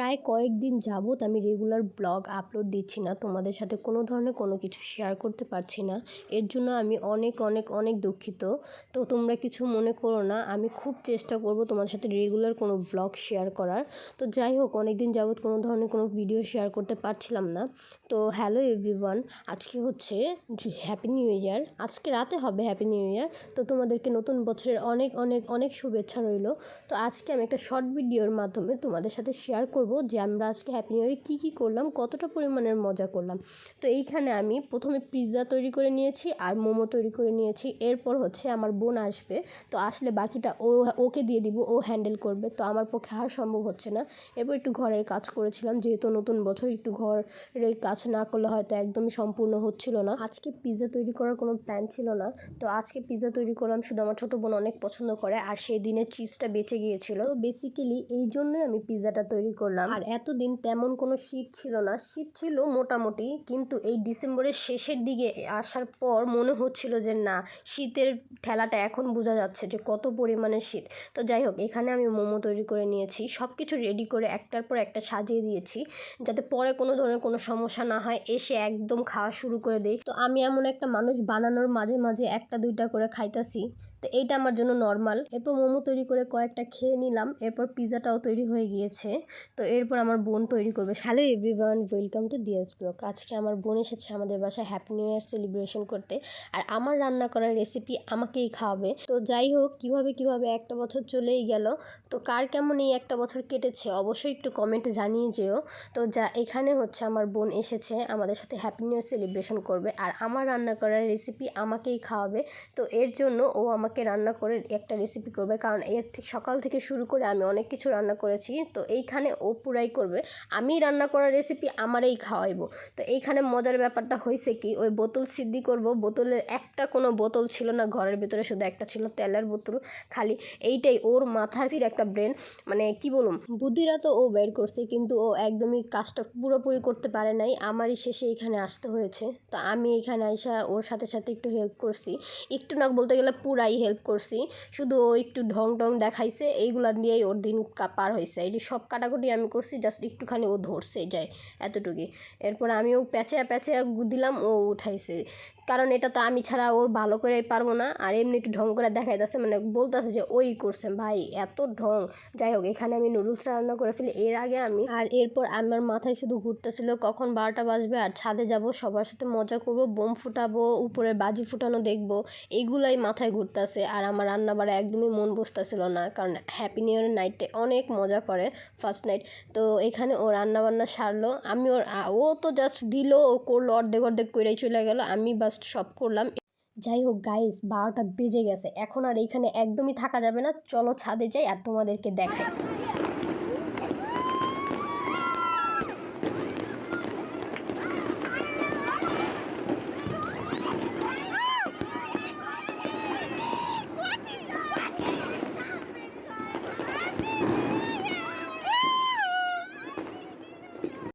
প্রায় কয়েকদিন যাবৎ আমি রেগুলার ব্লগ আপলোড দিচ্ছি না। তোমাদের সাথে কোনো ধরনের কোনো কিছু শেয়ার করতে পারছি না। এর জন্য আমি অনেক অনেক অনেক দুঃখিত। তো তোমরা কিছু মনে করো না, আমি খুব চেষ্টা করব তোমাদের সাথে রেগুলার কোনো ব্লগ শেয়ার করার। তো যাই হোক অনেক দিন যাবৎ কোনো ধরনের কোনো ভিডিও শেয়ার করতে পারছিলাম না। তো হ্যালো এভরিওয়ান আজকে হচ্ছে হ্যাপি নিউ ইয়ার আজকে রাতে হবে হ্যাপি নিউ ইয়ার তো তোমাদেরকে নতুন বছরের অনেক অনেক অনেক শুভেচ্ছা রইল। তো আজকে আমি একটা শর্ট ভিডিওর মাধ্যমে তোমাদের সাথে শেয়ার করব। যে আমরা আজকে হ্যাপি নিউ ইয়ারে কী কী করলাম, কতটা পরিমাণের মজা করলাম। তো এইখানে আমি প্রথমে পিৎজা তৈরি করে নিয়েছি আর মোমো তৈরি করে নিয়েছি। এরপর হচ্ছে আমার বোন আসবে, তো আসলে বাকিটা ও, ওকে দিয়ে দিব, ও হ্যান্ডেল করবে। তো আমার পক্ষে আর সম্ভব হচ্ছে না। এরপর একটু ঘরের কাজ করেছিলাম, যেহেতু নতুন বছর একটু ঘরের কাজ না করলে হয়তো একদমই সম্পূর্ণ হচ্ছিল না। আজকে পিৎজা তৈরি করার কোনো প্ল্যান ছিল না। তো আজকে পিৎজা তৈরি করলাম, শুধু আমার ছোটো বোন অনেক পছন্দ করে, আর সেই দিনের চিজটা বেঁচে গিয়েছিল। বেসিক্যালি এই জন্যই আমি পিৎজাটা তৈরি করলাম। আর এতদিন তেমন কোনো শীত ছিল না। শীত ছিল মোটামুটি, কিন্তু এই ডিসেম্বরের শেষের দিকে আসার পর মনে হচ্ছিল যে, না, শীতের ঠেলাটা এখন বোঝা যাচ্ছে যে, কত পরিমাণে শীত। তো যাই হোক, এখানে আমি মোমো তৈরি করে নিয়েছি। সব কিছু রেডি করে একটার পর একটা সাজিয়ে দিয়েছি, যাতে পরে কোনো ধরনের কোনো সমস্যা না হয়। এসে একদম খাওয়া শুরু করে দেই। তো আমি এমন একটা মানুষ, বানানোর মাঝে মাঝে একটা দুইটা করে খাইতাছি। তো এইটা আমার জন্য নর্মাল এরপর মোমো তৈরি করে কয়েকটা খেয়ে নিলাম। এরপর পিৎজাটাও তৈরি হয়ে গিয়েছে। তো এরপর আমার বোন তৈরি করবে। Hello everyone welcome to Diya's blog আজকে আমার বোন এসেছে আমাদের বাসায় হ্যাপি নিউ ইয়ার সেলিব্রেশন করতে। আর আমার রান্না করার রেসিপি আমাকেই খাওয়াবে। তো যাই হোক, কীভাবে কীভাবে একটা বছর চলেই গেল। তো কার কেমন এই একটা বছর কেটেছে অবশ্যই একটু কমেন্টে জানিয়ে যেও। তো যা, এখানে হচ্ছে আমার বোন এসেছে, আমাদের সাথে হ্যাপি নিউ ইয়ার সেলিব্রেশন করবে। আর আমার রান্না করার রেসিপি আমাকেই খাওয়াবে। তো এর জন্য ও আমাকে রান্না করে একটা রেসিপি করবে। কারণ এর সকাল থেকে শুরু করে আমি অনেক কিছু রান্না করেছি। তো এইখানে ও পুরাই করবে। আমি রান্না করার রেসিপি আমারই খাওয়াইবো। তো এইখানে মজার ব্যাপারটা হয়েছে কি, ওই বোতল সিদ্ধি করব। বোতলের একটা কোনো বোতল ছিল না, ঘরের ভিতরে শুধু একটা ছিল তেলের বোতল খালি। এইটাই ওর মাথার একটা ব্রেন মানে কি বলুম, বুদ্ধিরা তো ও বের করছে, কিন্তু ও একদমই কাজটা পুরোপুরি করতে পারে নাই। আমারই শেষে এখানে আসতে হয়েছে। তো আমি এখানে আইসা ওর সাথে সাথে একটু হেল্প করছি। একটু না বলতে গেলে পুরাই হেল্প করছি। শুধু ও একটু ঢং ঢং দেখাইছে, এইগুলা দিয়েই ওর দিন পার হয়েছে এই সব কাটাকুটি আমি করছি জাস্ট একটুখানি ও ধরছে যায় এতটুকুই। এরপর আমিও প্যাঁচা প্যাঁচা দিলাম, ও উঠাইছে। কারণ এটা তো আমি ছাড়া ওর ভালো করে পারব না। আর এমনি একটু ঢং করে দেখাইতেছে মানে বলতেছে যে, ওই করছে ভাই, এত ঢং। যাই হোক, এখানে আমি নুডলস রান্না করে ফেলি। এর আগে আমি আর এরপর আমার মাথায় শুধু ঘুরতেছিল কখন বারোটা বাজবে আর ছাদে যাব, সবার সাথে মজা করব, বোম ফুটাবো, উপরের বাজি ফুটানো দেখব এইগুলাই মাথায় ঘুরতেছে। আর আমার রান্না বাড়া একদমই মন বসতেছিল না, কারণ হ্যাপি নিউ ইয়ার নাইটে অনেক মজা করে ফার্স্ট নাইট তো এখানে ও রান্না বান্না সারলো, আমি ওর ও তো জাস্ট দিল, ও করল, অর্ধেক অর্ধেক করেই চলে গেল। আমি বাস সব করলাম। যাই হোক গাইস বারোটা বেজে গেছে। এখন আর এখানে একদমই থাকা যাবে না। চলো ছাদে যাই আর তোমাদেরকে দেখাই।